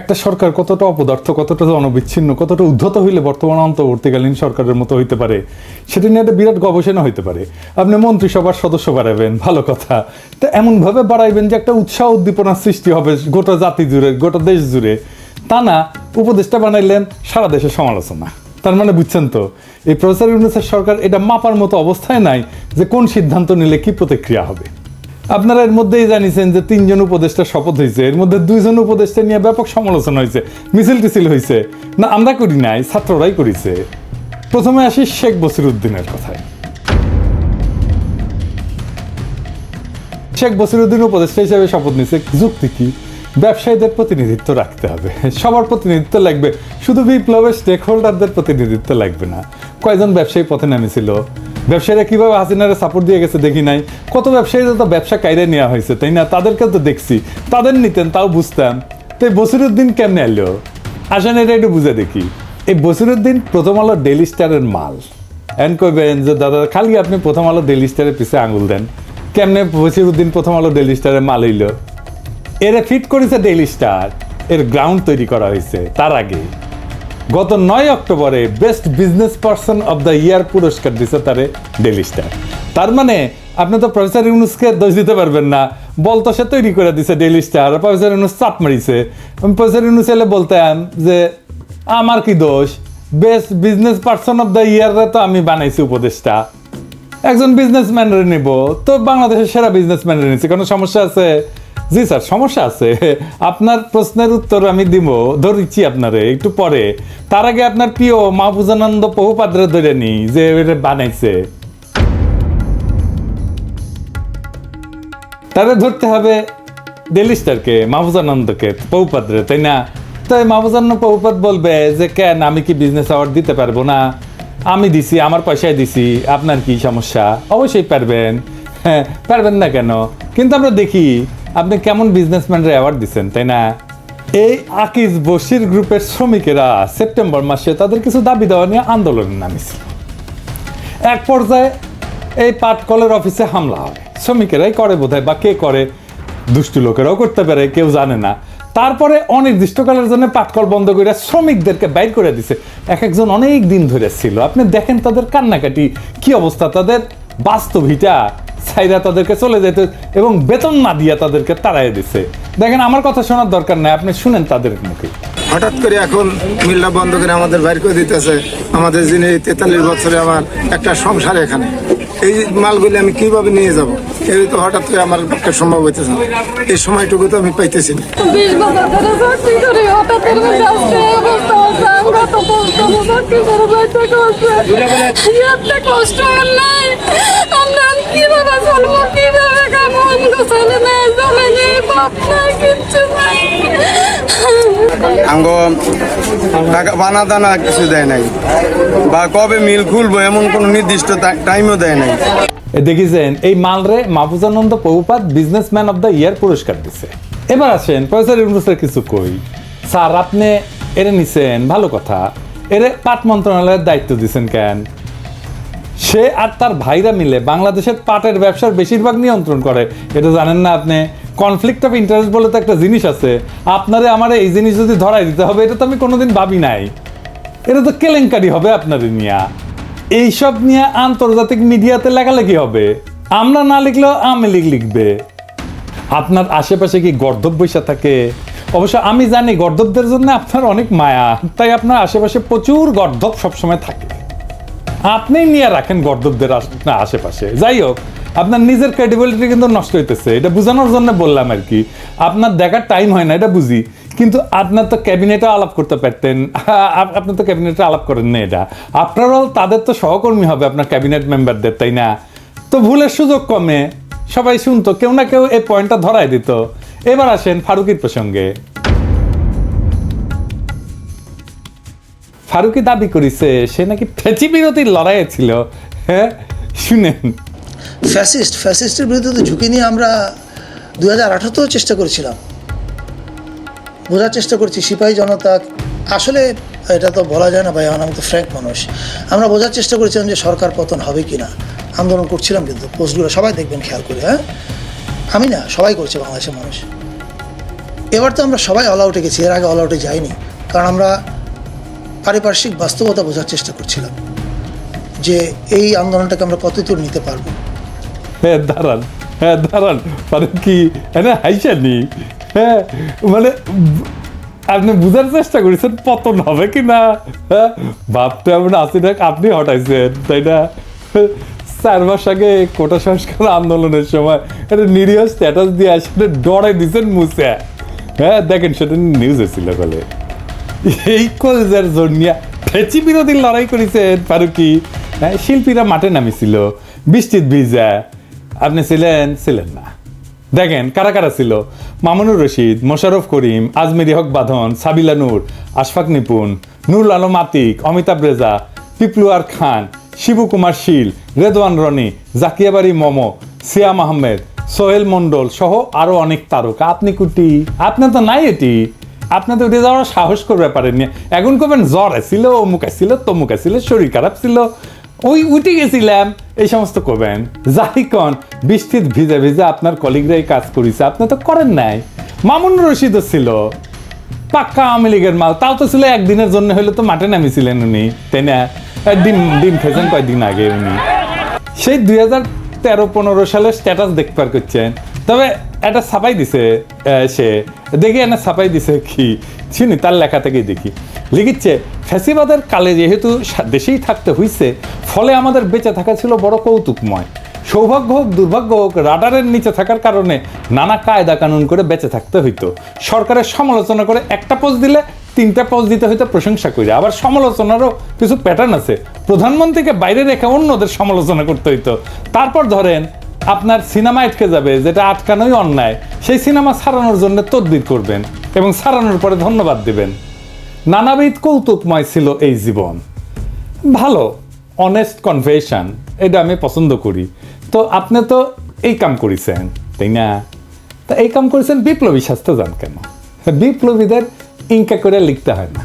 একটা সরকার কতটা অপদার্থ, কতটা অনবিচ্ছিন্ন কতটা উদ্ধত হইলে বর্তমান অন্তর্বর্তীকালীন সরকারের মতো হইতে পারে, সেটা নিয়ে একটা বিরাট গবেষণা হইতে পারে। আপনি মন্ত্রিসভার সদস্য বাড়াবেন ভালো কথা। তা এমনভাবে বাড়াইবেন যে একটা উৎসাহ উদ্দীপনার সৃষ্টি হবে গোটা জাতি জুড়ে, গোটা দেশ জুড়ে। তা না, উপদেষ্টা বানাইলেন, সারা দেশের সমালোচনা। তার মানে বুঝছেন তো, এই প্রফেসর ইউনুসের সরকার এটা মাপার মতো অবস্থায় নাই যে কোন সিদ্ধান্ত নিলে কি প্রতিক্রিয়া হবে। আপনারা এর মধ্যেই জানিছেন যে তিনজন উপদেষ্টা শপথ হয়েছে এর মধ্যে দুইজন উপদেষ্টা নিয়ে ব্যাপক সমালোচনা হয়েছে মিছিল টিছিল হয়েছে না, আমরা করি নাই, ছাত্ররাই করেছে। প্রথমে আসি শেখ বসিরুদ্দিনের কথায়। শেখ বসিরুদ্দিন উপদেষ্টা হিসেবে শপথ নিছে, যুক্তি কি? ব্যবসায়ীদের প্রতিনিধিত্ব রাখতে হবে। সবার প্রতিনিধিত্ব লাগবে। শুধু বিপ্লবের স্টেক হোল্ডারদের প্রতিনিধিত্ব লাগবে না। কয়জন ব্যবসায়ী পথে নেমেছিল? ব্যবসায়ীরা কীভাবে হাসিনারে সাপোর্ট দিয়ে গেছে দেখি নাই। কত ব্যবসায়ীদের তো ব্যবসা কাইরে নেওয়া হয়েছে, তাই না? তাদেরকে তো দেখছি। তাদের নিতেন, তাও বুঝতাম। তো বসিরুদ্দিন কেমনে এলো? আসেন, এটা একটু বুঝে দেখি। এই বসিরুদ্দিন প্রথম আলো ডেলি স্টারের মাল। এন কইবেন যে, দাদা, খালি আপনি প্রথম আলো ডেলি স্টারের পিছে আঙুল দেন। কেমনে বসিরুদ্দিন প্রথম আলো ডেলি স্টারের মাল হইল? এরা ফিট করেছে ডেইলি স্টার এর গ্রাউন্ড তৈরি করা হয়েছে, তার আগে। গত নয় অক্টোবরে best business person of the year পুরস্কার দিছে তারে ডেইলি স্টার। তার মানে আপনি তো প্রফেসর ইউনুসকে দোষ দিতে পারবেন না। বলতো সে তৈরি করে দিছে ডেইলি স্টার। প্রফেসর ইউনুস চাপ মারিছে। আমি প্রফেসর ইউনুস এলে বলতাম যে, আমার কি দোষ? Best business person of the ইয়ারে তো আমি বানাইছি উপদেশটা একজন বিজনেসম্যানের নিব। তো বাংলাদেশের সেরা বিজনেসম্যানের নিচ্ছি কোনো সমস্যা আছে? জি স্যার, সমস্যা আছে। আপনার প্রশ্নের উত্তর আমি দিব, ধরিচ্ছি আপনারে, একটু পরে। তার আগে আপনার প্রিয় মাহফুজানন্দ বহুপাদ্রে ধরে নি, যে বানাইছে। তাদের ধরতে হবে ডেলি স্টারকে মাহফুজানন্দকে পৌপাদ্রে তাই না? তাই মাহফুজানন্দ পৌপাদ বলবে যে, কেন আমি কি বিজনেস অ্যাওয়ার্ড দিতে পারব না? আমি দিছি, আমার পয়সায় দিছি, আপনার কি সমস্যা? অবশ্যই পারবেন। হ্যাঁ পারবেন না কেন? কিন্তু আমরা দেখি আপনি কেমন বিজনেসম্যানরা অ্যাওয়ার্ড দিচ্ছেন তাই না? এই আকিজ বশির গ্রুপের শ্রমিকেরা সেপ্টেম্বর মাসে তাদের কিছু দাবি দেওয়া নিয়ে আন্দোলনে নামিছিল এক পর্যায়ে এই পাটকলের অফিসে হামলা হয়। শ্রমিকেরাই করে বোধহয় বা কে করে, দুষ্টু লোকেরাও করতে পারে, কেউ জানে না। তারপরে অনির্দিষ্টকালের জন্য পাটকল বন্ধ করে শ্রমিকদেরকে বাইর করে দিছে। এক একজন অনেক দিন ধরে ছিল। আপনি দেখেন তাদের কান্নাকাটি, কি অবস্থা, তাদের বাস্তবিটা ছাইরা তাদেরকে চলে যেতে এবং বেতন না দিয়ে তাদেরকে তাড়াই দিছে। দেখেন আমার কথা শোনার দরকার নাই আপনি শুনেন তাদের মুখে। হঠাৎ করে এখন মিল্লা বন্ধ করে আমাদের বাইর করে দিতেছে আমাদের যিনি তেতাল্লিশ বছরে আমার একটা সংসার এখানে। এই মালগুলি আমি কীভাবে নিয়ে যাব? এই তো হঠাৎ করে আমার পক্ষে সম্ভব হইতেছে না। এই সময়টুকু তো আমি পাইতেছি না। কষ্ট আর নাই আমরা কীভাবে চলবো কীভাবে আমরা নেই চলে নেই বাপ নাই কিচ্ছু নাই আঙ্গ বানা দানা কিছু দেয় নাই। বা কবে মিল খুলবো এমন কোনো নির্দিষ্ট টাইমও দেয় নাই। দেখেছেন, এই মালরে মাহফুজানন্দ বহুপাত বিজনেসম্যান অফ দ্য ইয়ার পুরস্কার দিছে। এবার আসেন, প্রফেসর ইউনুসের কিছু কই। স্যার, আপনি এরে নিছেন, ভালো কথা। এরে পাট মন্ত্রণালয়ের দায়িত্ব দিছেন কেন? সে আর তার ভাইরা মিলে বাংলাদেশের পাটের ব্যবসার বেশিরভাগ নিয়ন্ত্রণ করে। এটা জানেন না আপনি? কনফ্লিক্ট অফ ইন্টারেস্ট বলে তো একটা জিনিস আছে। আপনারে আমার এই জিনিস যদি ধরাই দিতে হবে, এটা তো আমি কোনোদিন ভাবি নাই। এটা তো কেলেঙ্কারি হবে আপনাদের নিয়া। এইসব নিয়ে আন্তর্জাতিক মিডিয়াতে লেখালেখি হবে। আমরা না লিখলেও আমি লিখ লিখবে। আপনার আশেপাশে কি গর্ধব বৈশা থাকে? অবশ্য আমি জানি গর্ধবদের জন্য আপনার অনেক মায়া, তাই আপনার আশেপাশে প্রচুর গর্ধব সবসময় থাকে। আপনি নিয়ে রাখেন গর্ধবদের আশেপাশে। যাই হোক, আপনার নিজের ক্রেডিবিলিটি কিন্তু নষ্ট হইতেছে। এটা বোঝানোর জন্য বললাম আর কি। আপনার দেখার টাইম হয় না, এটা বুঝি। কিন্তু আপনার তো ক্যাবিনেটে আলাপ করতে পারতেন। আপ- আপনি তো ক্যাবিনেটে আলাপ করেন না এটা। আপনারাও তাদের তো সহকর্মী হবে আপনার ক্যাবিনেট মেম্বারদের তাই না? তো ভুলের সুযোগ কমে। সবাই শুনতো, কেউ না কেউ এই পয়েন্টটা ধরাই দিত। এবার আসেন ফারুকির প্রসঙ্গে। ফারুকি দাবি করেছে, সে নাকি ফেচি বিরতির লড়াইয়ে ছিল। হ্যাঁ শুনেন। ফ্যাসিস্ট, ফ্যাসিস্টের বিরুদ্ধে তো ঝুঁকি নিয়ে আমরা দু হাজার আঠারোতেও চেষ্টা করেছিলাম। বোঝার চেষ্টা করছি, সিপাহী জনতা, আসলে এটা তো বলা যায় না ভাই আমি তো ফ্র্যাঙ্ক মানুষ আমরা বোঝার চেষ্টা করেছিলাম যে সরকার পতন হবে কি না আন্দোলন করছিলাম কিন্তু, পোস্টগুলো সবাই দেখবেন, খেয়াল করে হ্যাঁ? আমি না, সবাই করছে বাংলাদেশের মানুষ। এবার তো আমরা সবাই অল আউটে গেছি, এর আগে অল আউটে যাইনি, কারণ আমরা পারিপার্শ্বিক বাস্তবতা বোঝার চেষ্টা করছিলাম যে এই আন্দোলনটাকে আমরা কত দূর নিতে পারব। হ্যাঁ দাঁড়ান হ্যাঁ দাঁড়ান মানে কি হ্যাঁ হাইসানি হ্যাঁ মানে আপনি বুঝার চেষ্টা করেছেন পতন হবে কি না হ্যাঁ ভাবতে না আসি দেখ আপনি হটাইছেন, তাই না? চার মাস আগে কোটা সংস্কার আন্দোলনের সময় একটা নিরীহ স্ট্যাটাস দিয়ে আসলে ডরে দিছেন মুছে হ্যাঁ দেখেন, সেটা নিউজ ছিল বলে এই কলেজের জন্যিয়া ফেচি বিরোধী লড়াই করেছেন ফারুকি। হ্যাঁ শিল্পীরা মাঠে নামিছিল, বৃষ্টির ভিজা। আপনি ছিলেন ছিলেন না। দেখেন, কারা কারা ছিল? মামুনুর রশিদ, মোশাররফ করিম, আজমেরি হক বাঁধন, সাবিলা নূর, আশফাক নিপুন নুরুল আলম আতিক, অমিতাভ রেজা পিপলুয়ার খান। শিবু কুমার শীল, রেদওয়ান রনি, জাকিয়াবাড়ি মমো, সিয়াম আহমেদ, সোহেল মন্ডল সহ আরও অনেক তারকা। আপনি কুটি আপনার তো নাই এটি। আপনাদের উঠে যাওয়ার সাহস করবে পারেননি এখন করবেন জ্বর আসছিল অমুক আসছিল তমুক আসছিল শরীর খারাপ ছিল। ওই উঠে গেছিলাম, এই সমস্ত করবেন যাই কন বৃষ্টির ভিজে ভিজে আপনার কলিগরা এই কাজ করেছে, আপনি তো করেন নাই। মামুন রশিদও ছিল। পাক্কা আওয়ামী লীগের মাল, তাও তো ছিল একদিনের জন্য হলে তো মাঠে নামিছিলেন উনি, তাই না? ডিম ডিম খেয়েছেন কয়েকদিন আগে উনি? সেই দুই হাজার তেরো পনেরো সালের স্ট্যাটাস দেখবার করছেন। তবে একটা ছাপাই দিছে সে। দেখি এনে ছাপাই দিছে কি? চিনি তার লেখা থেকেই দেখি। লিখিচ্ছে, ফ্যাসিবাদের কালে যেহেতু দেশেই থাকতে হইছে, ফলে আমাদের বেঁচে থাকা ছিল বড় কৌতুকময়। সৌভাগ্য হোক, দুর্ভাগ্য হোক, রাডারের নিচে থাকার কারণে নানা কায়দা কানুন করে বেঁচে থাকতে হইতো। সরকারের সমালোচনা করে একটা পোস্ট দিলে তিনটা পজ দিতে হইতো প্রশংসা করি আবার সমালোচনারও কিছু প্যাটার্ন আছে। প্রধানমন্ত্রীকে বাইরে রেখে অন্যদের সমালোচনা করতে হইতো। তারপর ধরেন, আপনার সিনেমা আটকে যাবে, যেটা আটকানোই অন্যায়। সেই সিনেমা সারানোর জন্য তদবির করবেন এবং সারানোর পরে ধন্যবাদ দিবেন। নানাবিধ কৌতুকময় ছিল এই জীবন। ভালো অনেস্ট কনভেশন এটা আমি পছন্দ করি। তো আপনি তো এই কাম করেছেন, তাই না? তা এই কাম করেছেন বিপ্লবী স্বাস্থ্য যান কেন? বিপ্লবীদের ইনকা করে লিখতে হয় না।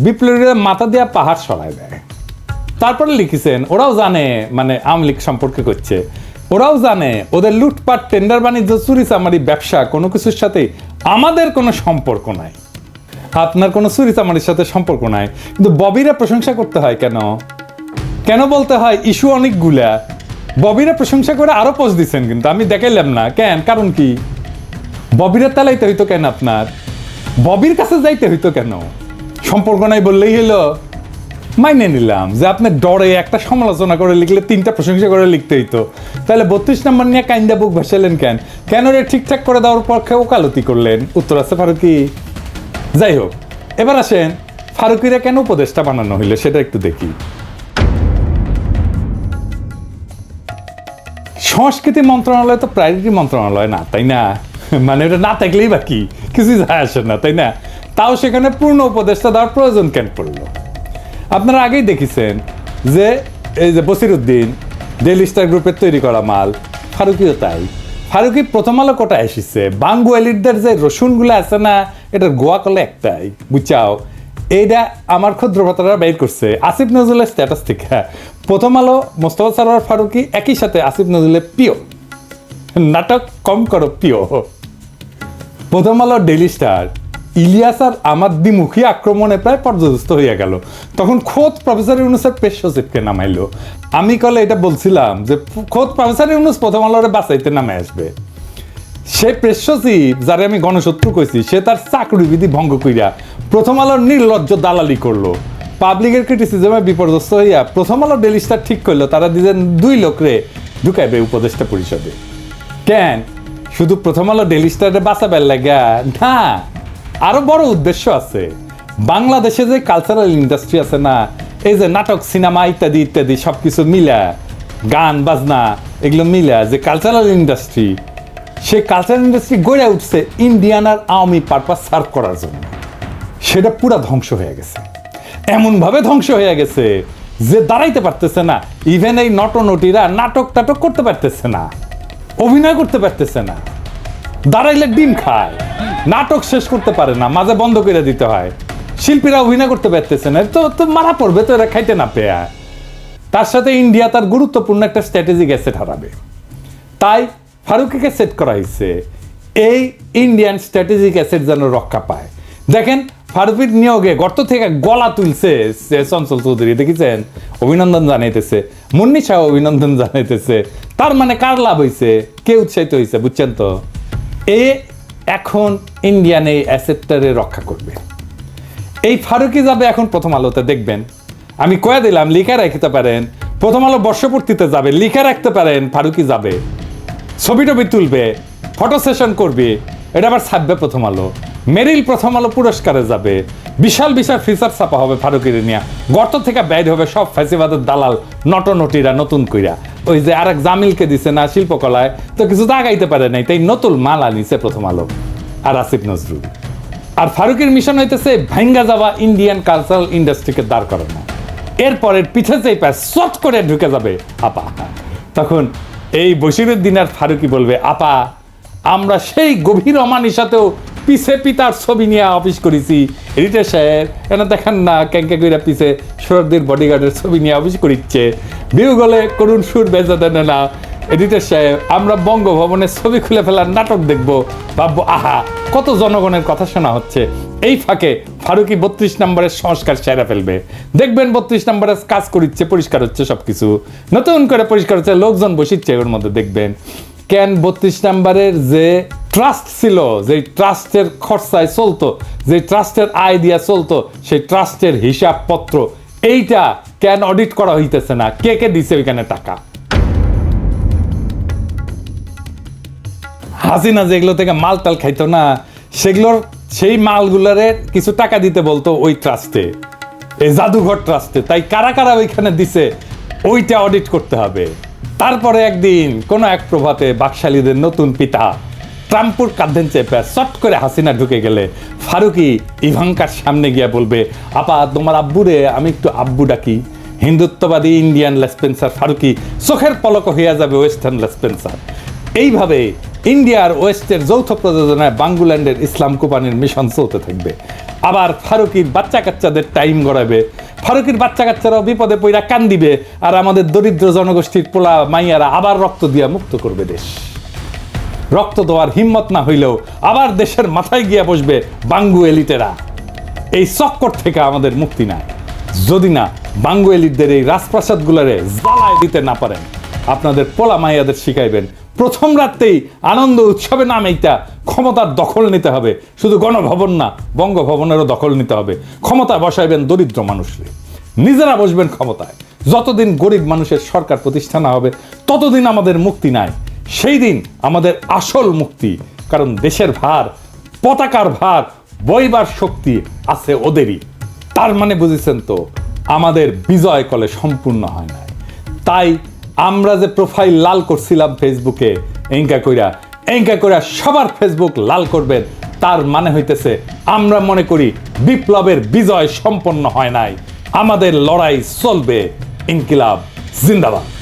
বিপ্লবীরা মাথা দেওয়া পাহাড় সরায় দেয়। তারপরে লিখেছেন, ওরাও জানে মানে আওয়ামী লীগ সম্পর্কে করছে। ওরাও জানে, ওদের লুটপাট, টেন্ডার বাণিজ্য, চুরি চামারি, ব্যবসা, কোনো কিছুর সাথে আমাদের কোনো সম্পর্ক নাই। আপনার কোনো চুরি চামারির সাথে সম্পর্ক নাই। কিন্তু ববিরা প্রশংসা করতে হয় কেন? কেন বলতে হয়, ইস্যু অনেকগুলা। ববিরা প্রশংসা করে আরও পোস্ট দিচ্ছেন কিন্তু, আমি দেখাইলাম না। কেন? কারণ কি? ববিরা তালাইতে হইতো কেন আপনার? ববির কাছে যাইতে হইতো কেন? সম্পর্ক নাই বললেই হলো মাইনে নিলাম যে আপনি ডরে একটা সমালোচনা করে লিখলে তিনটা প্রশংসা করে লিখতে হইতো। তাহলে বত্রিশ নম্বর নিয়ে কাইন্দা বুক ভাসালেন কেন? কেন রে ঠিকঠাক করে দেওয়ার পক্ষে ওকালতি করলেন? উত্তর আছে ফারুকি। যাই হোক, এবার আসেন ফারুকিরা কেন উপদেষ্টা বানানো হইল সেটা একটু দেখি। সংস্কৃতি মন্ত্রণালয় তো প্রায়োরিটি মন্ত্রণালয় না, তাই না? মানে ওটা না থাকলেই বা কি? কিছু যায় আসে না, তাই না? তাও সেখানে পূর্ণ উপদেষ্টা দেওয়ার প্রয়োজন কেন পড়ল? আপনারা আগেই দেখেছেন যে এই যে বসিরুদ্দিন ডেলি স্টার গ্রুপের তৈরি করা মাল, ফারুকিও তাই। ফারুকি প্রথম আলো কোটা এসেছে? বাঙ্গু যে রসুনগুলো আছে না, এটার গোয়া কলে একটাই। বুঝাও এইটা আমার ক্ষুদ্র ভাতারা বের করছে। আসিফ নজরুলের স্ট্যাটাস থেকে। প্রথম আলো মোস্তফা সারোয়ার ফারুকি একই সাথে আসিফ নজরুলের প্রিয়। নাটক কম করো, প্রিয়। প্রথম আলো ডেইলি স্টার ইলিয়াস আর আমার দ্বিমুখী আক্রমণে প্রায় পর্যদস্ত হইয়া গেল। তখন খোদ প্রফেসর ইউনুসের পেশ সচিবকে নামাইলো। আমি কলে এটা বলছিলাম যে, খোদ প্রফেসর ইউনুস প্রথম আলোরে বাঁচাইতে নামে আসবে। সে প্রেস সচিব যারে আমি গণশত্রু কইছি, সে তার চাকরি বিধি ভঙ্গ কইরা প্রথম আলোর নির্লজ্জ দালালি করল। পাবলিকের ক্রিটিসিজমে বিপর্যস্ত হইয়া প্রথম আলো ডেলিস্টার ঠিক করল, তারা দিলেন দুই লোকরে ঢুকাইবে উপদেষ্টা পরিষদে। কেন? শুধু প্রথম আলো ডেলি স্টারে বাঁচাবার লাগা। না, আরও বড় উদ্দেশ্য আছে। বাংলাদেশে যে কালচারাল ইন্ডাস্ট্রি আছে না, এই যে নাটক সিনেমা ইত্যাদি ইত্যাদি, সবকিছু মিলা, গান, বাজনা, এগুলো মিলা যে কালচারাল ইন্ডাস্ট্রি সেই কালচারাল ইন্ডাস্ট্রি গড়ে উঠছে ইন্ডিয়ান আর আওয়ামী পারপাস সার্ভ করার জন্য। সেটা পুরা ধ্বংস হয়ে গেছে। এমনভাবে ধ্বংস হয়ে গেছে যে দাঁড়াইতে পারতেছে না। ইভেন এই নটনটিরা নাটক টাটক করতে পারতেছে না। অভিনয় করতে পারতেছে না। দাঁড়াইলে ডিম খায়। নাটক শেষ করতে পারে না, মাঝে বন্ধ করে দিতে হয়। শিল্পীরা অভিনয় করতে পারতেছে না, তো তো মারা পড়বে, তো এরা খাইতে না পেয়া। তার সাথে ইন্ডিয়া তার গুরুত্বপূর্ণ একটা স্ট্র্যাটেজিক অ্যাসেট হারাবে। তাই ফারুকিকে সেট করা হয়েছে। এই ইন্ডিয়ান স্ট্র্যাটেজিক অ্যাসেট যেন রক্ষা পায়। দেখেন ফারুকির নিয়োগে গর্ত থেকে গলা তুলছে চঞ্চল চৌধুরী, দেখেছেন? অভিনন্দন জানাইতেছে। মুন্নি শাহ অভিনন্দন জানাইতেছে। তার মানে কার লাভ হয়েছে কে উৎসাহিত হয়েছে বুঝছেন তো? এ এখন ইন্ডিয়ান এই অ্যাসেটটারে রক্ষা করবে। এই ফারুকি যাবে এখন প্রথম আলোতে, দেখবেন। আমি কয়ে দিলাম, লিখে রাখতে পারেন। প্রথম আলো বর্ষপূর্তিতে যাবে, লিখে রাখতে পারেন ফারুকি যাবে। ছবি টবি তুলবে, ফটো সেশন করবে। এটা আবার ছাপবে প্রথম আলো। মেরিল প্রথম আলো পুরস্কারে যাবে। বিশাল বিশাল ফিচার ছাপা হবে ফারুকির নিয়ে গর্ত থেকে ব্যয় হবে সব ফ্যাসিবাদের দালাল, নটনটিরা, নতুন কইরা। ওই যে আরেক জামিলকে দিছে না শিল্পকলায়, তো কিছু দাগাইতে পারে নাই, তাই নতুন মাল আনিছে প্রথম আলো। আর আসিফ নজরুল। আর ফারুকের মিশন হইতেছে ভাঙ্গা যাওয়া ইন্ডিয়ান কালচারাল ইন্ডাস্ট্রিকে দাঁড় করানো। এরপরের পিঠে প্যাস শট করে ঢুকে যাবে আপা। তখন এই বসিরের দিন আর ফারুকি বলবে, আপা, আমরা সেই গভীর অমানিসাতেও পিছে পিতার ছবি নিয়ে অফিস করেছি। এডিটার সাহেব এনে দেখেন না ক্যাঙ্কে কইরা পিছে সরদের বডিগার্ডের ছবি নিয়ে অফিস করিচ্ছে। বিউ গলে করুণ সুর বেজা দেন না। এডিটার সাহেব আমরা বঙ্গভবনের ছবি খুলে ফেলার নাটক দেখব। ভাববো, আহা, কত জনগণের কথা শোনা হচ্ছে। এই ফাঁকে ফারুকি বত্রিশ নম্বরের সংস্কার সেরা ফেলবে। দেখবেন বত্রিশ নম্বরের কাজ করিচ্ছে, পরিষ্কার হচ্ছে সবকিছু। নতুন করে পরিষ্কার হচ্ছে, লোকজন বসিচ্ছে ওর মধ্যে, দেখবেন। কেন বত্রিশ নম্বরের যে ট্রাস্ট ছিল যে ট্রাস্টের খরচায় চলতো যে ট্রাস্টের আয় দিয়া চলতো, সেই ট্রাস্টের হিসাবপত্র, এইটা কেন অডিট করা হইতেছে না? কে কে দিছে ওইখানে টাকা? হাসিনা যেগুলো থেকে মাল টাল খাইতো না, সেগুলোর, সেই মালগুলোরে কিছু টাকা দিতে বলতো ওই ট্রাস্টে এই জাদুঘর ট্রাস্টে তাই কারা কারা ওইখানে দিছে, ওইটা অডিট করতে হবে। তারপরে একদিন কোনো এক প্রভাতে বাকশালীদের নতুন পিতা ট্রাম্পুর কাঁধেন চেপে চট করে হাসিনা ঢুকে গেলে ফারুকি ইভাঙ্কার সামনে গিয়ে বলবে, আপা, তোমার আব্বুরে আমি একটু আব্বু ডাকি। হিন্দুত্ববাদী ইন্ডিয়ান লেসপেন্সার ফারুকি চোখের পলক হইয়া যাবে ওয়েস্টার্ন লেসপেন্সার এইভাবে ইন্ডিয়ার ওয়েস্টের যৌথ প্রযোজনায় বাঙ্গুল্যান্ডের ইসলাম কোপানির মিশন চলতে থাকবে। আবার ফারুকির বাচ্চা কাচ্চাদের টাইম গড়াবে। ফারুকির বাচ্চা কাচ্চারাও বিপদে পইরা কান দিবে আর আমাদের দরিদ্র জনগোষ্ঠীর পোলা মাইয়ারা আবার রক্ত দিয়া মুক্ত করবে দেশ। রক্ত দেওয়ার হিম্মত না হইলেও আবার দেশের মাথায় গিয়া বসবে বাঙ্গু এলিটেরা। এই চক্কর থেকে আমাদের মুক্তি নাই। যদি না বাঙ্গু এলিটদের এই রাজপ্রাসাদগুলোরে জ্বালায় দিতে না পারেন, আপনাদের পোলা মাইয়াদের শিখাইবেন, প্রথম রাত্রেই আনন্দ উৎসবে নাম এইটা ক্ষমতার দখল নিতে হবে। শুধু গণভবন না, বঙ্গভবনেরও দখল নিতে হবে। ক্ষমতা বসাইবেন দরিদ্র মানুষরে নিজেরা বসবেন ক্ষমতায়। যতদিন গরিব মানুষের সরকার প্রতিষ্ঠা না হবে, ততদিন আমাদের মুক্তি নাই। সেই দিন আমাদের আসল মুক্তি, কারণ দেশের ভার, পতাকার ভার, বইবার শক্তি আছে ওদেরই। তার মানে বুঝেছেন তো, আমাদের বিজয় কলে সম্পূর্ণ হয় নাই। তাই আমরা যে প্রোফাইল লাল করছিলাম ফেসবুকে এঙ্কা কইরা এঙ্কা কইরা সবার ফেসবুক লাল করবেন, তার মানে হইতেছে আমরা মনে করি বিপ্লবের বিজয় সম্পন্ন হয় নাই। আমাদের লড়াই চলবে। ইনকিলাব, জিন্দাবাদ।